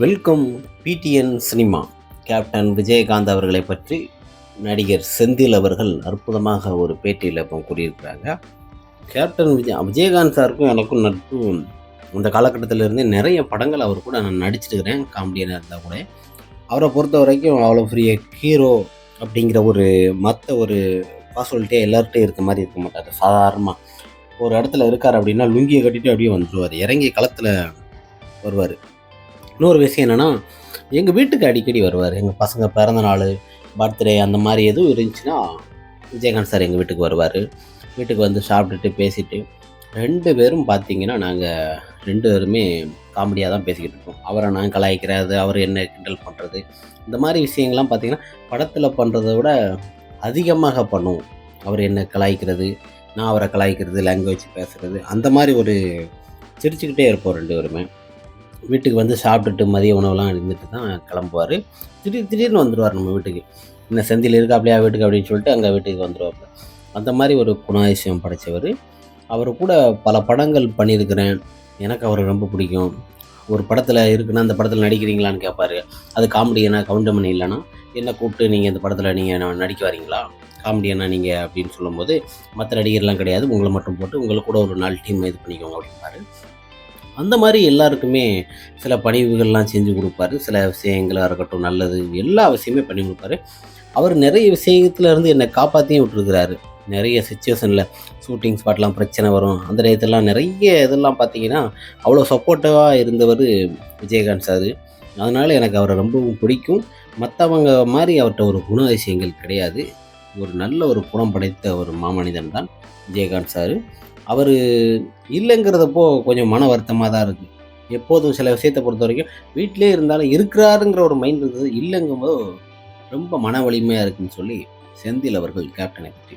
Welcome PTN cinema. Captain Vijayakanth அவர்களை பற்றி நடிகர் செந்தில் அவர்கள் அற்புதமாக ஒரு பேட்டியில் இப்போ கூறியிருக்கிறாங்க. கேப்டன் விஜய் விஜயகாந்த் சாருக்கும் எனக்கும் நட்பு அந்த காலகட்டத்திலேருந்து நிறைய படங்கள் அவர் கூட நான் நடிச்சிருக்கிறேன் காமெடியனாக இருந்தால் கூட. அவரை பொறுத்த வரைக்கும் அவ்வளோ பெரிய ஹீரோ அப்படிங்கிற ஒரு மற்ற ஒரு பாசிபிலிட்டியே எல்லார்ட்டையும் இருக்க மாதிரி இருக்க மாட்டார். சாதாரணமாக ஒரு இடத்துல இருக்கார் அப்படின்னா லுங்கியை கட்டிட்டு அப்படியே வந்துடுவார் இறங்கி களத்தில் வருவார். இன்னொரு விஷயம் என்னென்னா எங்கள் வீட்டுக்கு அடிக்கடி வருவார். எங்கள் பசங்க பிறந்த நாள் பர்த்டே அந்த மாதிரி எதுவும் இருந்துச்சுன்னா விஜயகாந்த் சார் எங்கள் வீட்டுக்கு வருவார். வீட்டுக்கு வந்து சாப்பிட்டுட்டு பேசிட்டு ரெண்டு பேரும் பார்த்தீங்கன்னா நாங்கள் ரெண்டு பேருமே காமெடியாக தான் பேசிக்கிட்டு இருக்கோம். அவரை நான் கலாய்க்கிறது அவர் என்ன கிண்டல் பண்ணுறது இந்த மாதிரி விஷயங்கள்லாம் பார்த்திங்கன்னா படத்தில் பண்ணுறத விட அதிகமாக பண்ணுவோம். அவர் என்ன கலாய்க்கிறது நான் அவரை கலாய்க்கிறது லாங்குவேஜ் பேசுகிறது அந்த மாதிரி ஒரு சிரிச்சுக்கிட்டே இருப்போம் ரெண்டு பேருமே. வீட்டுக்கு வந்து சாப்பிட்டுட்டு மதிய உணவுலாம் இருந்துட்டு தான் கிளம்புவார். திடீர் திடீர்னு வந்துடுவார் நம்ம வீட்டுக்கு. என்ன செந்தில் இருக்கா அப்படியா வீட்டுக்கு? அப்படின்னு சொல்லிட்டு அங்கே வீட்டுக்கு வந்துடுவாப்புல அந்த மாதிரி ஒரு குணாதிசயம் படைத்தவர் அவர் கூட பல படங்கள் பண்ணியிருக்கிறேன். எனக்கு அவரை ரொம்ப பிடிக்கும். ஒரு படத்தில் இருக்குன்னா அந்த படத்தில் நடிக்கிறீங்களான்னு கேட்பாரு அது காமெடியனா கவுண்டமணி இல்லைன்னா என்ன கூப்பிட்டு நீங்கள் இந்த படத்தில் நீங்கள் நடிக்க வரீங்களா? காமெடியனா நீங்கள் அப்படின்னு சொல்லும்போது மற்ற நடிகர்லாம் கிடையாது. உங்களை மட்டும் போட்டு உங்களுக்கு கூட ஒரு நாலு டீம் இது பண்ணிக்கோங்க அப்படிம்பாரு. அந்த மாதிரி எல்லாருக்குமே சில பணிவுகள்லாம் செஞ்சு கொடுப்பாரு. சில விஷயங்களாக இருக்கட்டும் நல்லது எல்லா விஷயமே பண்ணி கொடுப்பாரு. அவர் நிறைய விஷயத்துலேருந்து என்னை காப்பாற்றியும் விட்டுருக்கிறாரு. நிறைய சுச்சுவேஷனில் ஷூட்டிங் ஸ்பாட்லாம் பிரச்சனை வரும். அந்த டயத்துலலாம் நிறைய இதெல்லாம் பார்த்தீங்கன்னா அவ்வளோ சப்போர்ட்டிவாக இருந்தவர் விஜயகாந்த் சார். அதனால் எனக்கு அவரை ரொம்பவும் பிடிக்கும். மற்றவங்க மாதிரி அவர்கிட்ட ஒரு குண குணாதிசயங்கள் கிடையாது. ஒரு நல்ல ஒரு குணம் படைத்த ஒரு மாமனிதன் தான் விஜயகாந்த் சார். அவர் இல்லைங்கிறதப்போ கொஞ்சம் மன வருத்தமாக தான் இருக்குது எப்போதும் சில விஷயத்தை பொறுத்த வரைக்கும் வீட்டிலே இருந்தாலும் இருக்கிறாருங்கிற ஒரு மைண்ட் இருந்தது இல்லைங்கும்போது ரொம்ப மன வலிமையாக இருக்குன்னு சொல்லி செந்தில் அவர்கள் கேப்டனை பற்றி